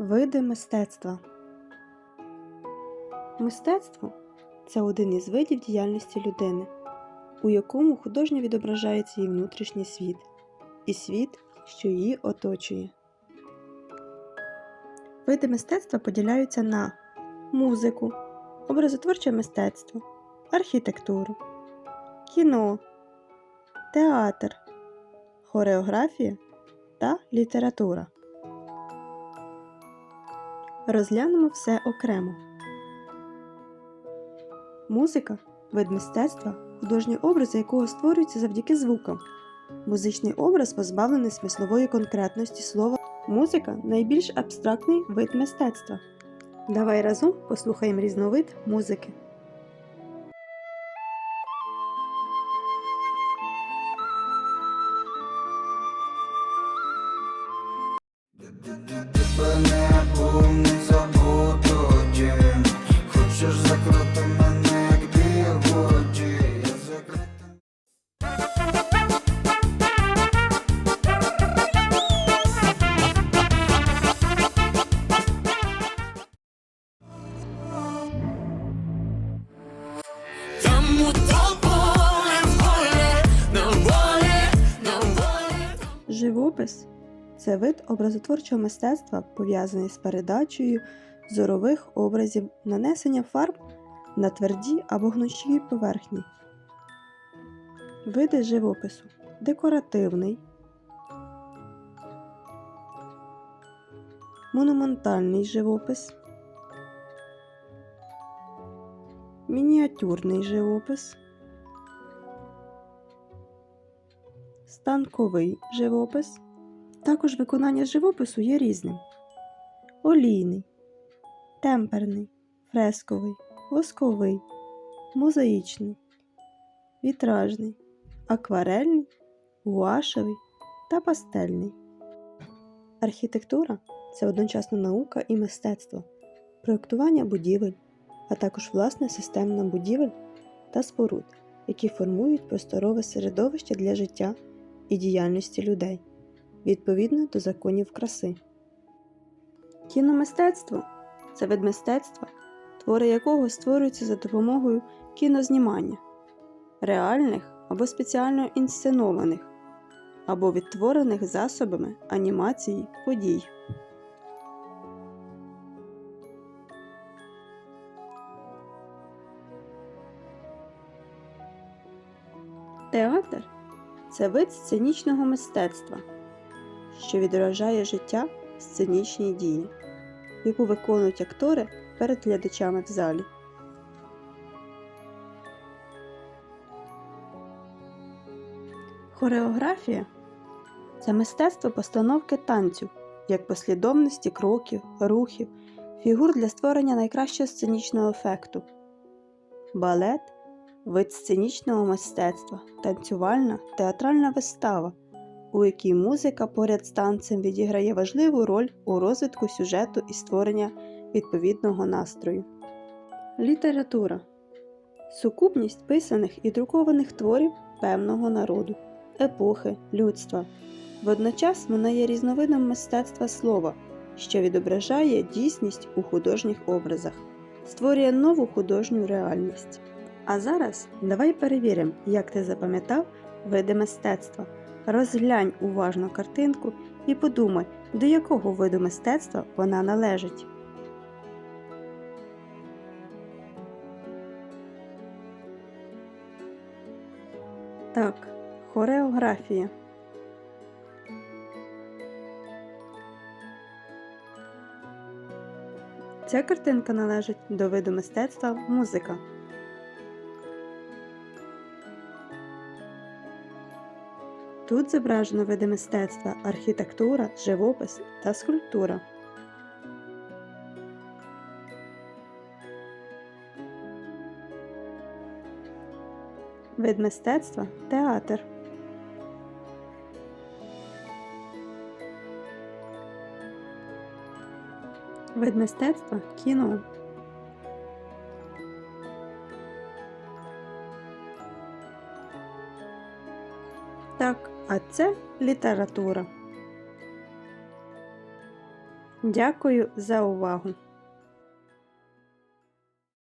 Види мистецтва. Мистецтво це один із видів діяльності людини, у якому художньо відображається її внутрішній світ і світ, що її оточує. Види мистецтва поділяються на музику, образотворче мистецтво, архітектуру, кіно, театр, хореографія та література. Розглянемо все окремо. Музика вид мистецтва, художні образи якого створюються завдяки звукам. Музичний образ позбавлений смислової конкретності слова. Музика найбільш абстрактний вид мистецтва. Давай разом послухаємо різновид музики. Живопис це вид образотворчого мистецтва, пов'язаний з передачею зорових образів нанесення фарб на тверді або гнучкі поверхні. Види живопису декоративний, монументальний живопис, мініатюрний живопис, станковий живопис. Також виконання живопису є різним: олійний, темперний, фресковий, восковий, мозаїчний, вітражний, акварельний, гуашевий та пастельний. Архітектура це одночасно наука і мистецтво, проєктування будівель, а також власне системна будівель та споруд, які формують просторове середовище для життя і діяльності людей відповідно до законів краси. Кіномистецтво це вид мистецтва, твори якого створюються за допомогою кінознімання, реальних або спеціально інсценованих, або відтворених засобами анімації подій. Театр це вид сценічного мистецтва, що відображає життя в сценічній дії, яку виконують актори перед глядачами в залі. Хореографія це мистецтво постановки танцю як послідовності кроків, рухів, фігур для створення найкращого сценічного ефекту. Балет вид сценічного мистецтва, танцювальна театральна вистава, у якій музика поряд з танцем відіграє важливу роль у розвитку сюжету і створення відповідного настрою. Література сукупність писаних і друкованих творів певного народу, епохи, людства. Водночас вона є різновидом мистецтва слова, що відображає дійсність у художніх образах, створює нову художню реальність. А зараз давай перевіримо, як ти запам'ятав види мистецтва. Розглянь уважно картинку і подумай, до якого виду мистецтва вона належить. Так, хореографія. Ця картинка належить до виду мистецтва музика. Тут зображено види мистецтва архітектура, живопис та скульптура. Вид мистецтва театр. Вид мистецтва кіно. Так, а це література. Дякую за увагу!